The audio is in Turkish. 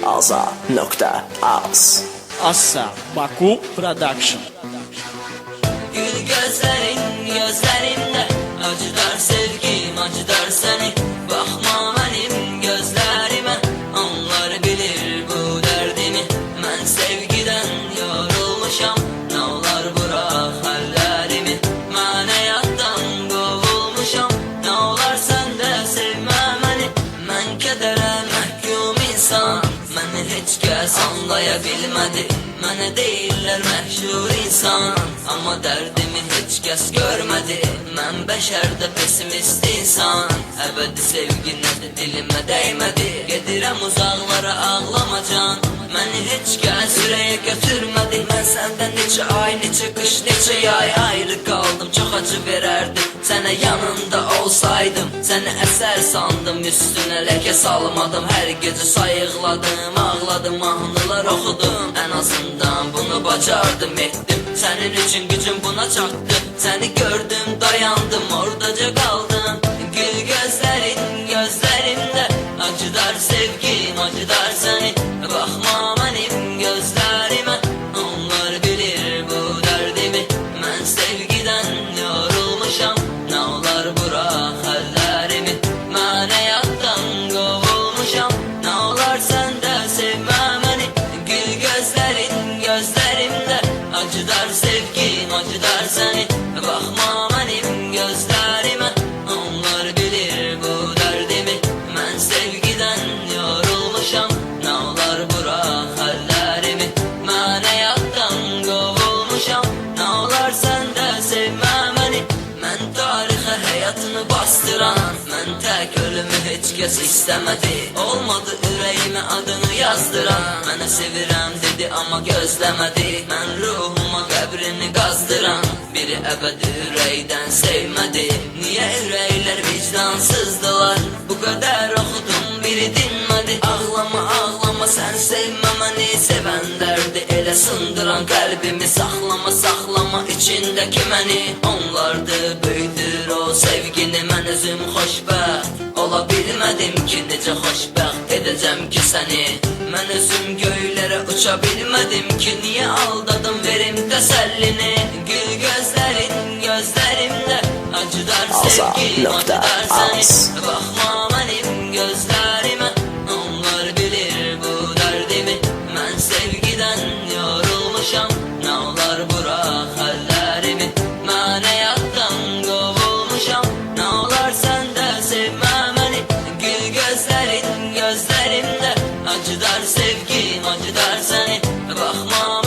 Aza.az Assa Baku Production. Gül gözlerin hiç kes anlayabilmedi Mənə deyirlər məşhur insan. Amma dərdimi heç kəs görmədi Mən bəşərdə pesimist insan. Əbədi sevgi nədir dilimə dəymədi Gedirəm uzaqlara ağlamacan. Məni heç kəs ürəyə götürmədi Mən səndən neçə ay, neçə qış, neçə yay ayrı qaldım Çox acı verərdi sənə yanında olsaydım. Səni əsər sandım, üstünə ləkə salmadım. Hər gecə sayıqladım, ağladım, mahnılar oxudum Ən azından bunu bacardım, etdim Sənin üçün gücüm buna çatdı Səni gördüm, dayandım, oradaca qaldım Gül gözlərin gözlərimdə Acıdar sevgim, acıdar Acıdar sevgim, acıdar səni Baxma mənim gözlərimə Onlar bilir bu dərdimi Mən sevgidən yorulmuşam. Nə olar bırak əllərimi Mən həyatdan qovulmuşam Nə olar sən də sevmə məni Mən tarixə həyatını bastıran. Mən tək ölümü heç kəs istəmədi Olmadı ürəyimə adını yazdıran. Mənə sevirəm dedi amma gözləmədi Mən ruhuma qəbrini qazdıran Biri əbədi ürəkdən sevmədi Niyə ürəklər vicdansızdılar? Bu qədər oxudum biri dinmədi Ağlama ağlama sən sevmə məni Sevən dərdi elə sındıran qəlbimi Saxlama saxlama içindəki məni Onlardı böyüdür o sevgini Mən özüm xoşbəxt Ola ki necə xoşbəxt edəcəm ki səni Mən özüm göylərə uça bilmədim ki Niyə aldadım? Verim təsəllini Gül gözlərin gözlərimdə Acıdar Asa sevgim nokta acıdar səni az. Baxma mənim gözlərimə Onlar bilir bu dərdimi Mən sevgidən yorulmuşam Nə olar bırak əllərimi Mən həyatdan qovulmuşam Nə olar sən də sevmə məni Gül gözlərin gözlərimdə Acıdar sevgim acıdar səni Baxma